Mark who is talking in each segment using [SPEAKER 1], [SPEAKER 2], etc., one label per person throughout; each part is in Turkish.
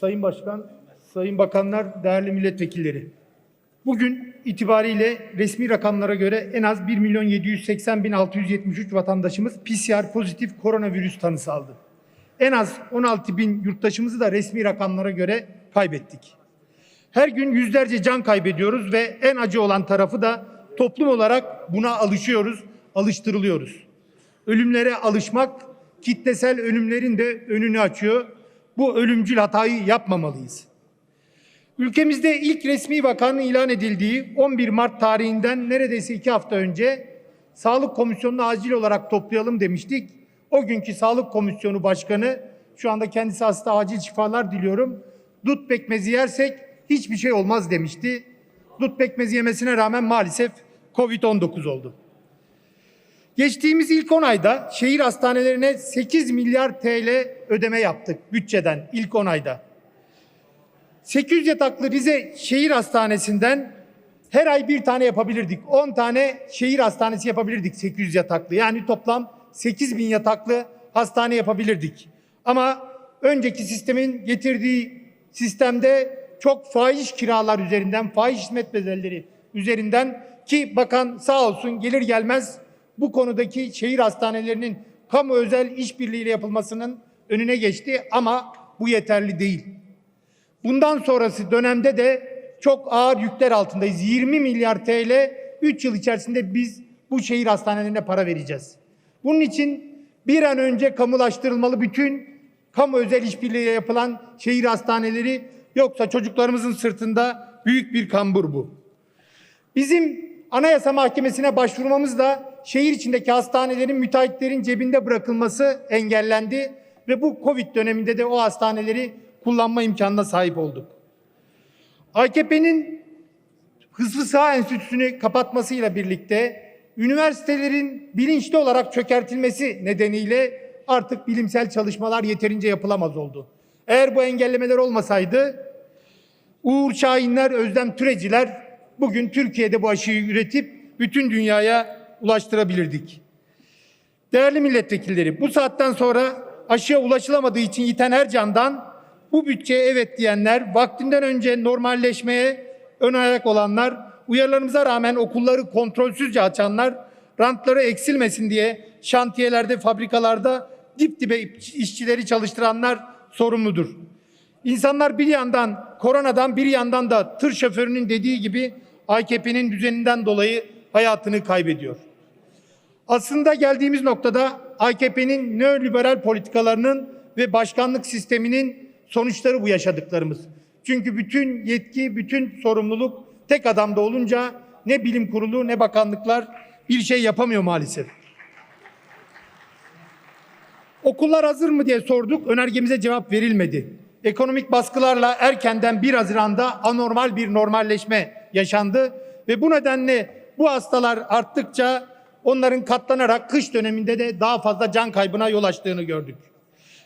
[SPEAKER 1] Sayın Başkan, Sayın Bakanlar, değerli milletvekilleri. Bugün itibariyle resmi rakamlara göre en az 1 milyon 780 bin 673 vatandaşımız PCR pozitif koronavirüs tanısı aldı. En az 16 bin yurttaşımızı da resmi rakamlara göre kaybettik. Her gün yüzlerce can kaybediyoruz ve en acı olan tarafı da toplum olarak buna alışıyoruz, alıştırılıyoruz. Ölümlere alışmak kitlesel ölümlerin de önünü açıyor. Bu ölümcül hatayı yapmamalıyız. Ülkemizde ilk resmi vakanın ilan edildiği 11 Mart tarihinden neredeyse iki hafta önce Sağlık Komisyonu'nu acil olarak toplayalım demiştik. O günkü Sağlık Komisyonu Başkanı, şu anda kendisi hasta acil şifalar diliyorum. Dut pekmezi yersek hiçbir şey olmaz demişti. Dut pekmezi yemesine rağmen maalesef Covid-19 oldu. Geçtiğimiz ilk 10 ayda şehir hastanelerine 8 milyar TL ödeme yaptık bütçeden ilk 10 ayda. 800 yataklı Rize Şehir Hastanesi'nden her ay bir tane yapabilirdik. 10 tane şehir hastanesi yapabilirdik 800 yataklı. Yani toplam 8 bin yataklı hastane yapabilirdik. Ama önceki sistemin getirdiği sistemde çok fahiş kiralar üzerinden, fahiş hizmet bedelleri üzerinden ki bakan sağ olsun gelir gelmez bu konudaki şehir hastanelerinin kamu özel işbirliğiyle yapılmasının önüne geçti ama bu yeterli değil. Bundan sonrası dönemde de çok ağır yükler altındayız. 20 milyar TL 3 yıl içerisinde biz bu şehir hastanelerine para vereceğiz. Bunun için bir an önce kamulaştırılmalı bütün kamu özel işbirliğiyle yapılan şehir hastaneleri yoksa çocuklarımızın sırtında büyük bir kambur bu. Bizim Anayasa Mahkemesi'ne başvurmamız da şehir içindeki hastanelerin müteahhitlerin cebinde bırakılması engellendi ve bu Covid döneminde de o hastaneleri kullanma imkanına sahip olduk. AKP'nin hızlı sağ enstitüsünü kapatmasıyla birlikte üniversitelerin bilinçli olarak çökertilmesi nedeniyle artık bilimsel çalışmalar yeterince yapılamaz oldu. Eğer bu engellemeler olmasaydı Uğur Şahinler, Özlem Türeciler bugün Türkiye'de bu aşıyı üretip bütün dünyaya ulaştırabilirdik. Değerli milletvekilleri, bu saatten sonra aşıya ulaşılamadığı için yiten her candan bu bütçeye evet diyenler, vaktinden önce normalleşmeye ön ayak olanlar, uyarılarımıza rağmen okulları kontrolsüzce açanlar, rantları eksilmesin diye şantiyelerde, fabrikalarda dip dibe işçileri çalıştıranlar sorumludur. İnsanlar bir yandan koronadan bir yandan da tır şoförünün dediği gibi AKP'nin düzeninden dolayı hayatını kaybediyor. Aslında geldiğimiz noktada AKP'nin neoliberal politikalarının ve başkanlık sisteminin sonuçları bu yaşadıklarımız. Çünkü bütün yetki, bütün sorumluluk tek adamda olunca ne bilim kurulu ne bakanlıklar bir şey yapamıyor maalesef. Okullar hazır mı diye sorduk. Önergemize cevap verilmedi. Ekonomik baskılarla erkenden 1 Haziran'da anormal bir normalleşme yaşandı ve bu nedenle bu hastalar arttıkça onların katlanarak kış döneminde de daha fazla can kaybına yol açtığını gördük.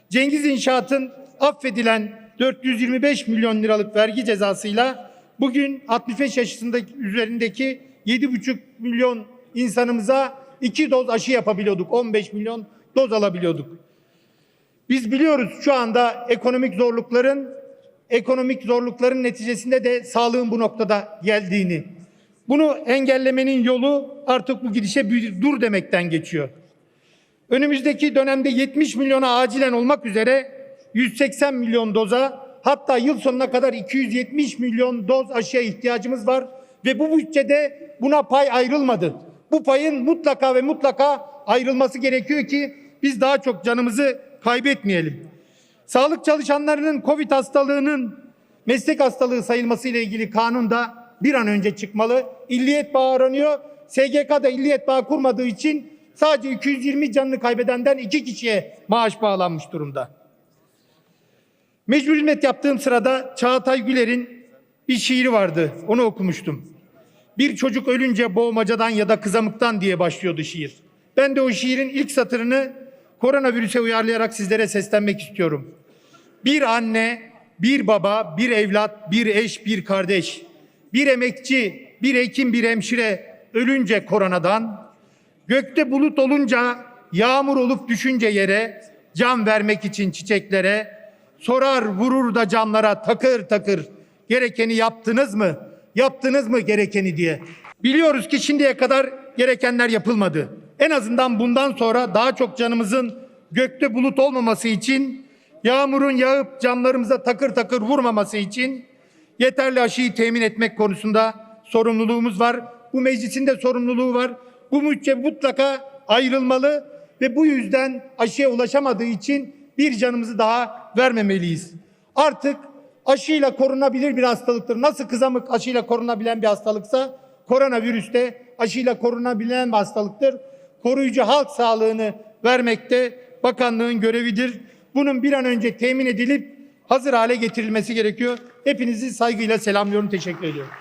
[SPEAKER 1] Cengiz İnşaat'ın affedilen 425 milyon liralık vergi cezasıyla bugün 65 yaşındaki üzerindeki 7,5 milyon insanımıza iki doz aşı yapabiliyorduk. 15 milyon doz alabiliyorduk. Biz biliyoruz şu anda ekonomik zorlukların ekonomik zorlukların neticesinde de sağlığın bu noktada geldiğini. Bunu engellemenin yolu artık bu gidişe bir dur demekten geçiyor. Önümüzdeki dönemde 70 milyona acilen olmak üzere 180 milyon doza hatta yıl sonuna kadar 270 milyon doz aşıya ihtiyacımız var ve bu bütçede buna pay ayrılmadı. Bu payın mutlaka ve mutlaka ayrılması gerekiyor ki biz daha çok canımızı kaybetmeyelim. Sağlık çalışanlarının Covid hastalığının meslek hastalığı sayılması ile ilgili kanun da bir an önce çıkmalı. İlliyet bağı aranıyor. SGK'da illiyet bağı kurmadığı için sadece 220 canını kaybedenden iki kişiye maaş bağlanmış durumda. Mecbur hizmet yaptığım sırada Çağatay Güler'in bir şiiri vardı. Onu okumuştum. Bir çocuk ölünce boğmacadan ya da kızamıktan diye başlıyordu şiir. Ben de o şiirin ilk satırını koronavirüse uyarlayarak sizlere seslenmek istiyorum. Bir anne, bir baba, bir evlat, bir eş, bir kardeş, bir emekçi, bir hekim, bir hemşire ölünce koronadan, gökte bulut olunca, yağmur olup düşünce yere, can vermek için çiçeklere, Sorar vurur da camlara takır takır. Gerekeni yaptınız mı? Yaptınız mı gerekeni diye. Biliyoruz ki şimdiye kadar gerekenler yapılmadı. En azından bundan sonra daha çok canımızın gökte bulut olmaması için, yağmurun yağıp camlarımıza takır takır vurmaması için yeterli aşıyı temin etmek konusunda sorumluluğumuz var. Bu meclisin de sorumluluğu var. Bu bütçe mutlaka ayrılmalı ve bu yüzden aşıya ulaşamadığı için bir canımızı daha vermemeliyiz. Artık aşıyla korunabilir bir hastalıktır. Nasıl kızamık aşıyla korunabilen bir hastalıksa koronavirüs de aşıyla korunabilen bir hastalıktır. Koruyucu halk sağlığını vermekte bakanlığın görevidir. Bunun bir an önce temin edilip hazır hale getirilmesi gerekiyor. Hepinizi saygıyla selamlıyorum. Teşekkür ediyorum.